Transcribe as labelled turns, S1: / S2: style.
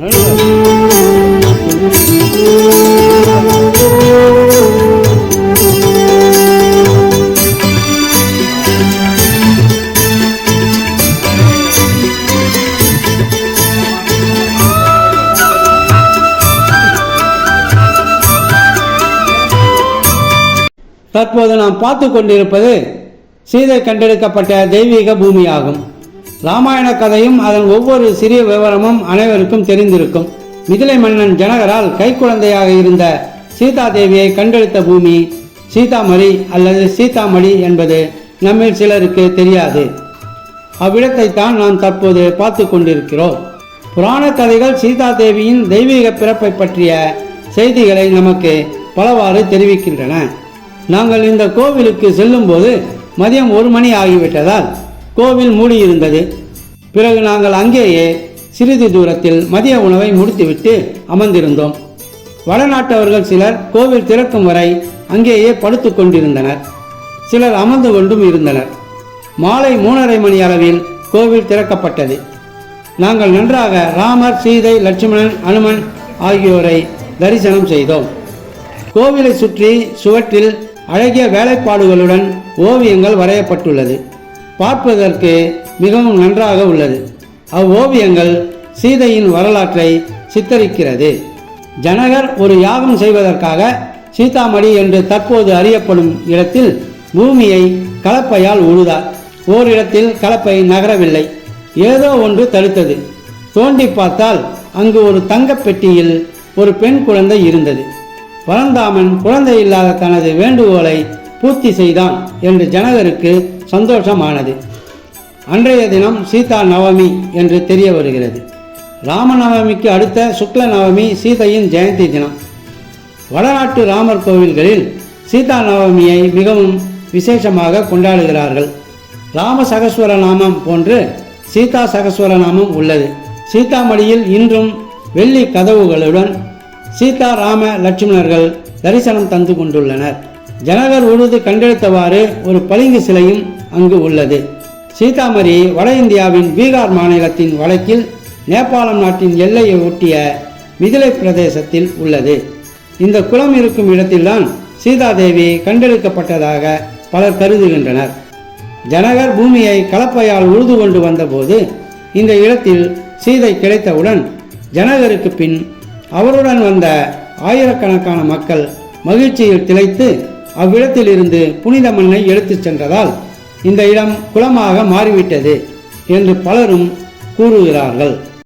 S1: தற்போது நாம் பார்த்து கொண்டிருப்பது சீதை கண்டெடுக்கப்பட்ட தெய்வீக பூமியாகும். ராமாயண கதையும் அதன் ஒவ்வொரு சிறிய விவரமும் அனைவருக்கும் தெரிந்திருக்கும். மிதிலை மன்னன் ஜனகரால் கைக்குழந்தையாக இருந்த சீதா தேவியை கண்டெடுத்த பூமி சீதாமரி அல்லது சீதாமடி என்பது நம்மில் சிலருக்கு தெரியாது. அவ்விடத்தை தான் நாம் தற்போது பார்த்து கொண்டிருக்கிறோம். புராண கதைகள் சீதா தேவியின் தெய்வீக பிறப்பை பற்றிய செய்திகளை நமக்கு பலவாறு தெரிவிக்கின்றன. நாங்கள் இந்த கோவிலுக்கு செல்லும்போது மதியம் ஒரு மணி ஆகிவிட்டதால் கோவில் மூடியிருந்தது. பிறகு நாங்கள் அங்கேயே சிறிது தூரத்தில் மதிய உணவை முடித்துவிட்டு அமர்ந்திருந்தோம். வடநாட்டவர்கள் சிலர் கோவில் திறக்கும் வரை அங்கேயே படுத்து கொண்டிருந்தனர். சிலர் அமர்ந்து கொண்டும் இருந்தனர். மாலை மூணரை மணி அளவில் கோவில் திறக்கப்பட்டது. நாங்கள் நன்றாக ராமர் சீதை லட்சுமணன் அனுமன் ஆகியோரை தரிசனம் செய்தோம். கோவிலை சுற்றி சுவற்றில் அழகிய வேலைப்பாடுகளுடன் ஓவியங்கள் வரையப்பட்டுள்ளது. பார்ப்பதற்கு மிகவும் நன்றாக உள்ளது. அவ்வோவியங்கள் சீதையின் வரலாற்றை சித்தரிக்கிறது. ஜனகர் ஒரு யாகம் செய்வதற்காக சீதாமணி என்று தற்போது அறியப்படும் இடத்தில் பூமியை கலப்பையால் உழுதார். ஓரிடத்தில் கலப்பை நகரவில்லை. ஏதோ ஒன்று தடுத்தது. தோண்டி பார்த்தால் அங்கு ஒரு தங்கப் பெட்டியில் ஒரு பெண் குழந்தை இருந்தது. பரந்தாமன் குழந்தை இல்லாத தனது வேண்டுகோளை பூர்த்தி செய்தான் என்று ஜனகருக்கு சந்தோஷமானது. அன்றைய தினம் சீதா நவமி என்று தெரிய வருகிறது ராமநவமிக்கு அடுத்த சுக்ல நவமி சீதையின் ஜெயந்தி தினம். வடநாட்டு ராமர் கோவில்களில் சீதா நவமியை மிகவும் விசேஷமாக கொண்டாடுகிறார்கள். ராம சகஸ்வர நாமம் போன்று சீதா சகஸ்வர நாமம் உள்ளது. சீதாமடியில் இன்றும் வெள்ளி கதவுகளுடன் சீதா ராம லட்சுமணர்கள் தரிசனம் தந்து கொண்டுள்ளனர். ஜனகர் உழுது கண்டெடுத்தவாறு ஒரு பளிங்கு சிலையும் அங்கு உள்ளது. சீதாமரி வட இந்தியாவின் பீகார் மாநிலத்தின் வடக்கில் நேபாளம் நாட்டின் எல்லையை ஒட்டிய மிதிலை பிரதேசத்தில் உள்ளது. இந்த குளம் இருக்கும் இடத்தில்தான் சீதாதேவி கண்டெடுக்கப்பட்டதாக பலர் கருதுகின்றனர். ஜனகர் பூமியை கலப்பையால் உழுது கொண்டு வந்தபோது இந்த இடத்தில் சீதை கிடைத்தவுடன் ஜனகருக்கு பின் அவருடன் வந்த ஆயிரக்கணக்கான மக்கள் மகிழ்ச்சியில் திளைத்து அவ்விடத்திலிருந்து புனித மண்ணை எடுத்துச் சென்றதால் இந்த இடம் குளமாக மாறிவிட்டது என்று பலரும் கூறுகிறார்கள்.